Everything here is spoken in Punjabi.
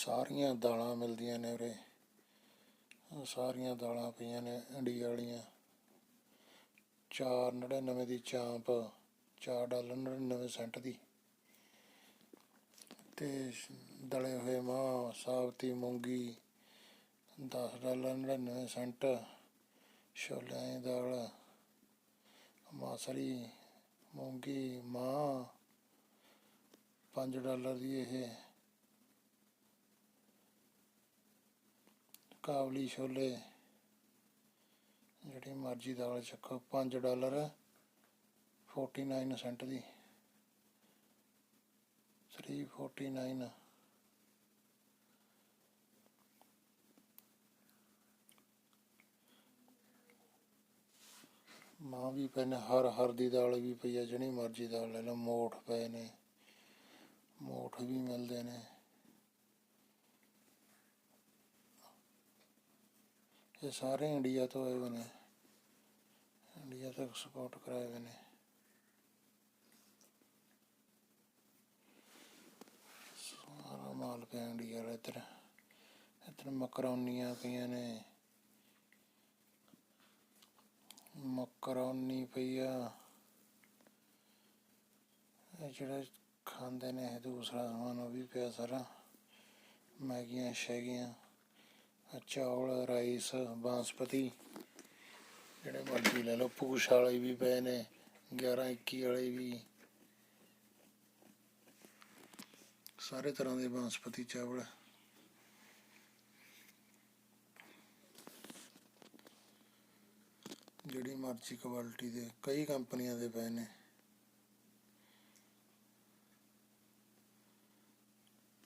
ਸਾਰੀਆਂ ਦਾਲਾਂ ਮਿਲਦੀਆਂ ਨੇ ਉਰੇ। ਸਾਰੀਆਂ ਦਾਲਾਂ ਪਈਆਂ ਨੇ ਇੰਡੀਆ ਵਾਲੀਆਂ। 4.99 ਦੀ ਚਾਂਪ 4 ਡਾਲਰ 99 ਸੈਂਟ ਦੀ। ਤੇ ਦਲੇ ਹੋਏ ਮਾਂ, ਸਾਬਤੀ ਮੂੰਗੀ 10 ਡਾਲਰ 99 ਸੈਂਟ, ਛੋਲਿਆਂ ਦੀ ਦਾਲ, ਮਾਸਰੀ ਮੂੰਗੀ, ਮਾਂ 5 ਡਾਲਰ ਦੀ ਇਹ। ਕਾਬਲੀ ਛੋਲੇ। ਜਿਹੜੀ ਮਰਜ਼ੀ ਦਾਲ ਚੱਕੋ 5 ਡਾਲਰ 49 ਸੈਂਟ ਦੀ। 349 ਮਾਂ ਵੀ ਪਏ ਨੇ ਹਰ ਹਰ ਦੀ ਦਾਲ ਵੀ ਪਈ ਆ, ਜਿਹੜੀ ਮਰਜ਼ੀ ਦਾਲ ਲੈ ਲਓ, ਮੋਠ ਪਏ ਨੇ। ਮੋਠ ਵੀ ਮਿਲਦੇ ਨੇ। ਇਹ ਸਾਰੇ ਇੰਡੀਆ ਤੋਂ ਆਏ ਹੋਏ ਨੇ। ਇੰਡੀਆ ਤੋਂ ਐਕਸਪੋਰਟ ਕਰਾਏ ਹੋਏ ਨੇ। ਸਾਰਾ ਮਾਲ ਪਿਆ ਇੰਡੀਆ ਦਾ ਇੱਧਰ। ਇੱਧਰ ਮਕਰੋਨੀਆਂ ਪਈਆਂ ਨੇ। ਮਕਰੋਨੀ ਪਈ ਆ। ਇਹ ਜਿਹੜਾ ਖਾਂਦੇ ਨੇ ਇਹ ਦੂਸਰਾ ਸਮਾਨ ਉਹ ਵੀ ਪਿਆ ਸਾਰਾ। ਮੈਗੀਆਂ, ਸ਼ੈਗੀਆਂ। ਚੌਲ ਰਾਈਸ, ਬਾਸਪਤੀ, ਜਿਹੜੇ ਮਰਜ਼ੀ ਲੈ ਲਓ, ਪੂਛ ਵਾਲੇ ਵੀ ਪਏ ਨੇ 11 21 ਵਾਲੇ ਵੀ। ਸਾਰੇ ਤਰ੍ਹਾਂ ਦੇ ਬਾਸਪਤੀ ਚਾਵਲ। ਜਿਹੜੀ ਮਰਜ਼ੀ ਕੁਆਲਿਟੀ ਦੇ, ਕਈ ਕੰਪਨੀਆਂ ਦੇ ਪਏ ਨੇ।